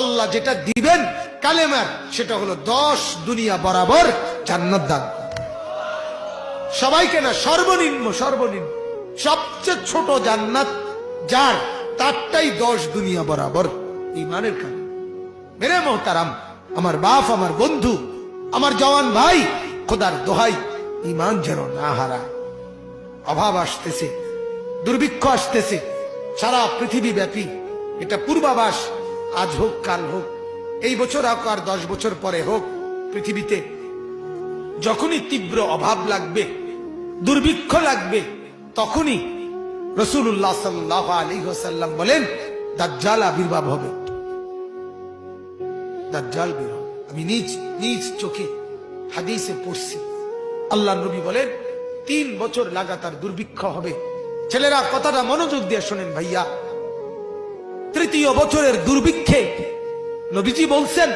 আল্লাহ যেটা দিবেন কালেমার, সেটা হলো দশ দুনিয়া বরাবর জান্নাত দান। সবাইকে না, সর্বনিম্ন সর্বনিম্ন। সবচেয়ে ছোট জান্নাত যার, তারটাই দশ দুনিয়া বরাবর ইমানের কারণ। মেরে মোহতারাম, আমার বাপ, আমার বন্ধু, আমার জওয়ান ভাই, খোদার দোহাই ইমান যেন না হারায়। অভাব আসতেছে, দুর্ভিক্ষ আসতেছে, সারা পৃথিবী ব্যাপী এটা পূর্বাভাস আজ হোক, কাল হোক, এই বছর হোক আর দশ বছর পরে হোক, পৃথিবীতে যখনই তীব্র অভাব লাগবে, দুর্ভিক্ষ লাগবে, তখনই রসুল্লাহ সাল্লাহ আলী হোসাল্লাম বলেন, দাজ্জাল আবির্ভাব হবে। দাজ্জাল বের। আমি নিজ নিজ চোখে হাদিসে পড়ছি। আল্লাহ নবী বলেন, তিন বছর লাগাতার দুর্ভিক্ষ হবে। ছেলেরা, কথাটা মনোযোগ দিয়ে শোনেন ভাইয়া। তৃতীয় বছরের দুর্ভিক্ষে নবীজি বলছেন,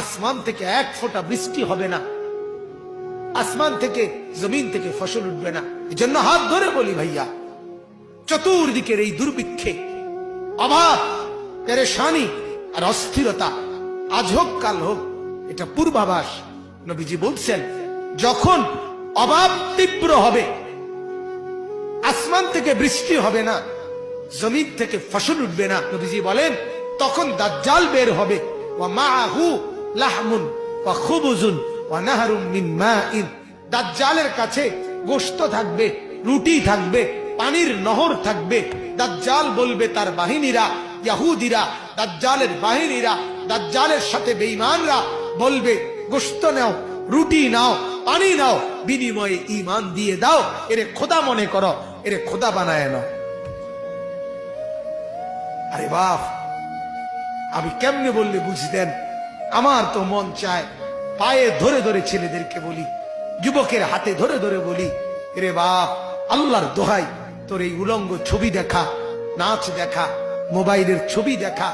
আসমান থেকে এক ফোঁটা বৃষ্টি হবে না। আসমান থেকে জমিন থেকে ফসল উঠবে না। এই জন্য হাত ধরে বলি ভাইয়া, চতুর্দিকের এই দুর্ভিক্ষে অভাব পেরেশানি আর অস্থিরতা আজ হোক, কাল হোক, এটা পূর্বাভাস নবীজি বলছেন, যখন অভাব তীব্র হবে, আসমান থেকে বৃষ্টি হবে না জমিন থেকে ফসল উঠবে না, নবীজি বলেন, তখন দাজ্জাল বের হবে। ওয়া মাআহু লাহমুন ওয়া খুবুজুন ওয়া নাহরুম মিন মাইন। দাজ্জালের কাছে গোশত থাকবে, রুটি থাকবে, পানির নহর থাকবে। দাজ্জাল বলবে তার বাহিনীরা, ইয়াহুদিরা, দাজ্জালের বাহিনীরা, দাজ্জালের সাথে বেঈমানরা বলবে, গোশত নাও, রুটি নাও, পানি নাও, বিনিময়ে ইমান দিয়ে দাও। এরে খোদা মনে করো, এরে খোদা বানায় নাও। আরে বাপ, আমি কেমনে বললে বুঝতেন আমার তো মন চায় পায়ে ধরে ধরে ছেলেদেরকে বলি, যুবকের হাতে ধরে ধরে বলি, রে বাপ, আল্লাহর দোহাই, তোর এই উলঙ্গ ছবি দেখা, নাচ দেখা, মোবাইলের ছবি দেখা,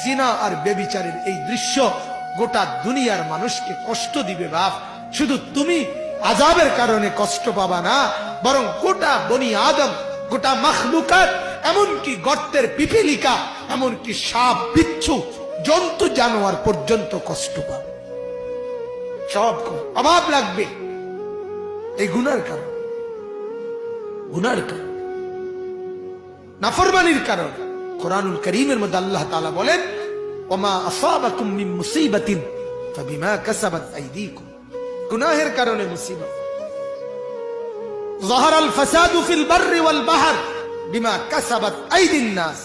জিনা আর বেবিচারের এই দৃশ্য গোটা দুনিয়ার মানুষকে কষ্ট দিবে বাপ। শুধু তুমি আজাবের কারণে কষ্ট পাবা না, বরং গোটা বনি আদম, গোটা মখলুকাত এমনকি গর্তের পিপিলিকা এমনকি সাপ বিচ্ছু জন্তু জানোয়ার পর্যন্ত কষ্ট পাবে সব অভাব লাগবে এই গুনার কারণ গুনার কারণ নাফরমানির কারণ কোরআনুল করিমের মধ্যে আল্লাহ তাআলা বলেন ওমা আসাবাকুম মিন মুসিবাতিন ফাবিমা কাসাবাত আইদিকুম গুনাহের কারণে মুসিবত ظهر الفساد في البر والبحر বিমা কাসাবাত নাস।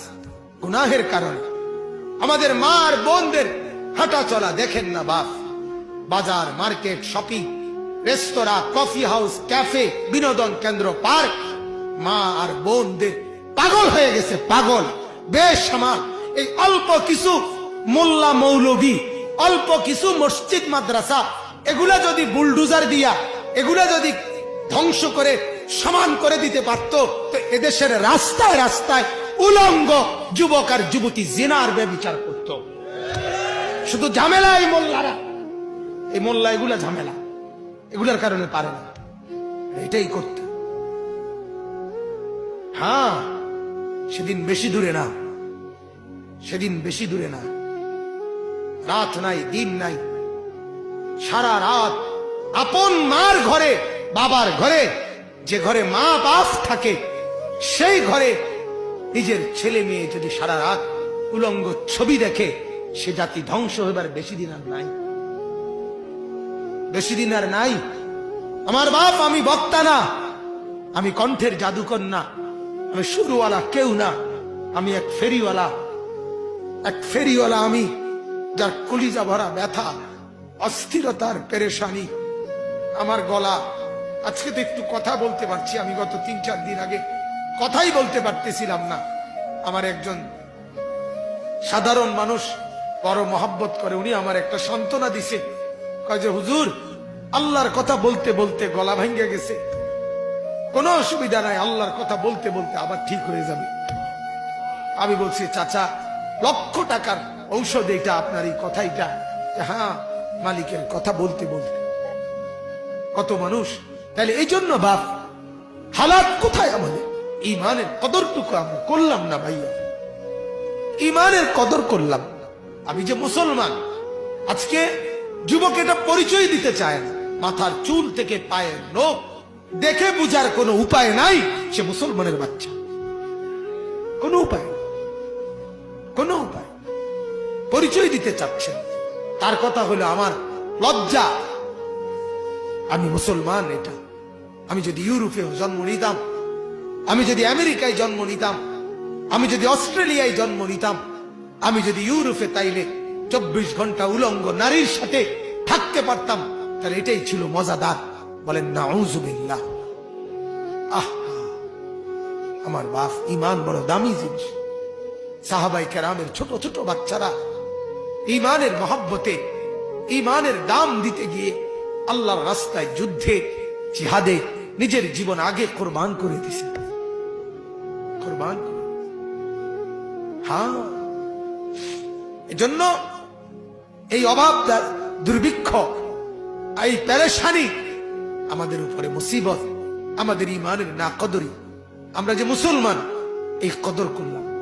গুনাহের কারণে। আমাদের মা আর বোনদের হাঁটা চলা দেখেন না বাপ। বাজার, মার্কেট, শপিং, রেস্তোরাঁ, কফি হাউস, ক্যাফে, বিনোদন কেন্দ্র, পার্ক। মা আর বোনদের পাগল হয়ে গেছে, পাগল। বেশ আমার এই অল্প কিছু মোল্লা মৌলবী, অল্প কিছু মসজিদ, মাদ্রাসা, এগুলা যদি বুলডুজার দিয়া, এগুলা যদি ধ্বংস করে সমান করে দিতে পারতো। তো এদেশের রাস্তায় রাস্তায় উলঙ্গ যুবক আর যুবতী জেনার ব্যবচার করত। শুধু ঝামেলা এই মোল্লারা। এই মোল্লা এগুলা ঝামেলা। এগুলার কারণে পারে না। এটাই করতে। হ্যাঁ সেদিন বেশি দূরে না। সেদিন বেশি দূরে না। রাত নাই, দিন নাই। সারা রাত আপন মার ঘরে, বাবার ঘরে যে ঘরে মা বাপ থাকে, সেই ঘরে নিজের ছেলে মেয়ে যদি সারা রাত উলঙ্গ ছবি দেখে, সে জাতি ধ্বংস হইবার বেশি দিন আর নাই। বেশি দিন আর নাই। আমার বাপ আমি বক্তা না, আমি কণ্ঠের জাদুকর না, আমি শুরুওয়ালা কেউ না, আমি এক ফেরিওয়ালা। এক ফেরিওয়ালা আমি, যার কলিজা ভরা ব্যথা, অস্থিরতার পেরেশানি, আমার গলা আজকে তো একটু কথা বলতে পারছি। আমি গত তিন, চার দিন আগে কথাই বলতে পারতেছিলাম না। আমার একজন সাধারণ মানুষ বড় মহাব্বত করে, উনি আমার একটা সান্ত্বনা দিছে। কয় যে, হুজুর, আল্লাহর কথা বলতে বলতে গলা ভেঙে গেছে। কোনো অসুবিধা নাই, আল্লাহর কথা বলতে বলতে আবার ঠিক হয়ে যাবে। আমি বলছি, চাচা, লক্ষ টাকার ঔষধ এটা আপনার এই কথাইটা। হ্যাঁ মালিকের কথা বলতে বলতে। কত মানুষ তাহলে এই জন্য বাপ, হালাত কোথায় আমাদের? ইমানের কদরটুকু আমরা করলাম না ভাইয়া। ইমানের কদর করলাম আমি যে মুসলমান, আজকে যুবক এটা পরিচয় দিতে চায় না। মাথার চুল থেকে পায়ের নখ দেখে বুঝার কোনো উপায় নাই, সে মুসলমানের বাচ্চা। কোনো উপায়। কোনো উপায় পরিচয় দিতে চাচ্ছেন তার কথা হলো আমার লজ্জা। আমি মুসলমান এটা। আমি যদি ইউরোপে জন্ম নিতাম, আমি যদি আমেরিকায় জন্ম নিতাম, আমি যদি অস্ট্রেলিয়ায় জন্ম নিতাম, আমি যদি ইউরোপে তাইলে চব্বিশ ঘণ্টা উলঙ্গ নারীর সাথে থাকতে পারতাম, তাহলে এটাই ছিল মজাদার। বলেন না আহ, আমার বাপ ইমান বড় দামি জিনিস। সাহাবাই কেরামের ছোট ছোট বাচ্চারা ইমানের মহব্বতে, ইমানের দাম দিতে গিয়ে আল্লাহর রাস্তায় যুদ্ধে, জিহাদে নিজের জীবন আগে কোরবান করে দিছে। কোরবান করে। হ্যাঁ। এজন্য এই অভাব দুর্ভিক্ষ, এই প্যারেশানি আমাদের উপরে মুসিবত, আমাদের ইমানের না কদরি আমরা যে মুসলমান, এই কদর করলাম